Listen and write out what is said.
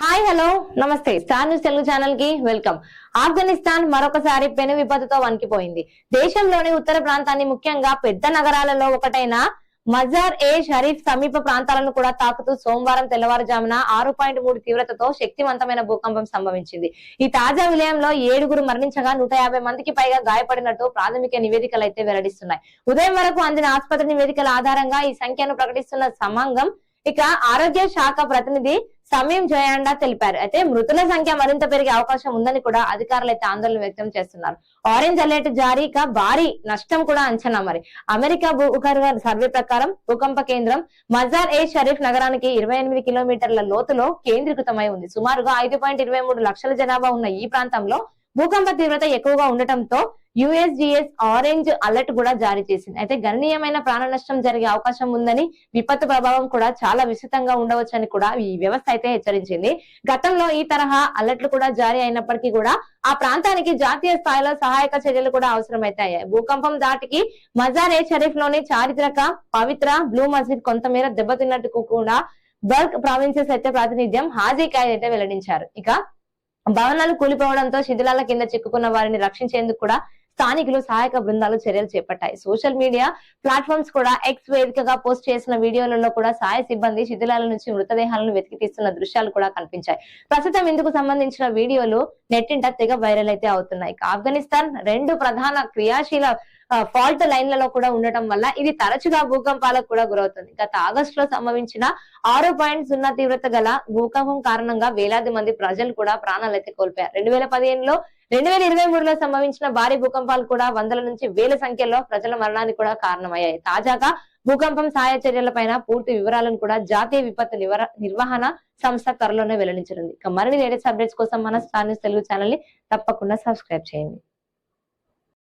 Hi hello నమస్తే. Star news Telugu ఛానల్కి welcome. Afghanistan మరొకసారి పెను విపత్తుతో వణికిపోయింది. దేశంలోని ఉత్తర ప్రాంతాన్ని ముఖ్యంగా పెద్ద నగరాలలో ఒకటైన మజార్ ఏ షరీఫ్ సమీప ప్రాంతాలను కూడా తాకుతూ సోమవారం తెల్లవారుజామున ఆరు పాయింట్ మూడు తీవ్రతతో శక్తివంతమైన భూకంపం సంభవించింది. ఈ తాజా విలయంలో ఏడుగురు మరణించగా నూట యాభై మందికి పైగా గాయపడినట్టు ప్రాథమిక నివేదికలు అయితే వెల్లడిస్తున్నాయి. ఉదయం వరకు అందిన ఆసుపత్రి నివేదికల ఆధారంగా ఈ సంఖ్యను ప్రకటిస్తున్న సమాంగం ఇక ఆరోగ్య శాఖ ప్రతినిధి సమయం జయాండా తెలిపారు. అయితే మృతుల సంఖ్య మరింత పెరిగే అవకాశం ఉందని కూడా అధికారులు అయితే ఆందోళన వ్యక్తం చేస్తున్నారు. ఆరెంజ్ అలర్ట్ జారీగా భారీ నష్టం కూడా అంచనా మరి. అమెరికా భూగర్భ సర్వే ప్రకారం భూకంప కేంద్రం మజార్ ఏ షరీఫ్ నగరానికి ఇరవై ఎనిమిది కిలోమీటర్ల లోతులో కేంద్రీకృతమై ఉంది. సుమారుగా ఐదు పాయింట్ ఇరవై మూడు లక్షల జనాభా ఉన్న ఈ ప్రాంతంలో భూకంప తీవ్రత ఎక్కువగా ఉండటంతో యుఎస్డిఎస్ ఆరెంజ్ అలర్ట్ కూడా జారీ చేసింది. అయితే గణనీయమైన ప్రాణ నష్టం జరిగే అవకాశం ఉందని విపత్తు ప్రభావం కూడా చాలా విస్తృతంగా ఉండవచ్చని కూడా ఈ వ్యవస్థ అయితే హెచ్చరించింది. గతంలో ఈ తరహా అలర్ట్లు కూడా జారీ అయినప్పటికీ కూడా ఆ ప్రాంతానికి జాతీయ స్థాయిలో సహాయక చర్యలు కూడా అవసరమైతాయి భూకంపం దాటికి మజార్ ఏ షరీఫ్లోని చారిత్రక పవిత్ర బ్లూ మస్జిద్ కొంతమేర దెబ్బతిన్నట్టు కూడా బర్క్ ప్రావిన్సెస్ అయితే ప్రాతినిధ్యం హాజీ కాయ్ అయితే వెల్లడించారు. ఇక భవనాలు కూలిపోవడంతో శిథిలాల కింద చిక్కుకున్న వారిని రక్షించేందుకు కూడా స్థానికులు సహాయక బృందాలు చర్యలు చేపట్టాయి. సోషల్ మీడియా ప్లాట్ఫామ్స్ కూడా ఎక్స్ వేదికగా పోస్ట్ చేసిన వీడియోలలో కూడా సహాయ సిబ్బంది శిథిలాల నుంచి మృతదేహాలను వెతికి తీస్తున్న దృశ్యాలు కూడా కనిపించాయి. ప్రస్తుతం ఇందుకు సంబంధించిన వీడియోలు నెట్టింట తెగ వైరల్ అయితే అవుతున్నాయి. ఆఫ్ఘనిస్తాన్ రెండు ప్రధాన క్రియాశీల ఫాల్ట్ లైన్లలో కూడా ఉండటం వల్ల ఇది తరచుగా భూకంపాలకు కూడా గురవుతుంది. గత ఆగస్టు లో సంభవించిన ఆరు పాయింట్ సున్నా తీవ్రత గల భూకంపం కారణంగా వేలాది మంది ప్రజలు కూడా ప్రాణాలైతే కోల్పోయారు. రెండు వేల పదిహేనులో రెండు వేల ఇరవై మూడులో సంభవించిన భారీ భూకంపాలు కూడా వందల నుంచి వేల సంఖ్యలో ప్రజల మరణానికి కూడా కారణమయ్యాయి. తాజాగా భూకంపం సహాయ చర్యలపైన పూర్తి వివరాలను కూడా జాతీయ విపత్తు నివర- నిర్వహణ సంస్థ త్వరలోనే వెల్లడించనుంది. ఇక మరిన్ని లేటెస్ట్ అప్డేట్స్ కోసం మన స్టార్ న్యూస్ తెలుగు ఛానల్ని తప్పకుండా సబ్స్క్రైబ్ చేయండి.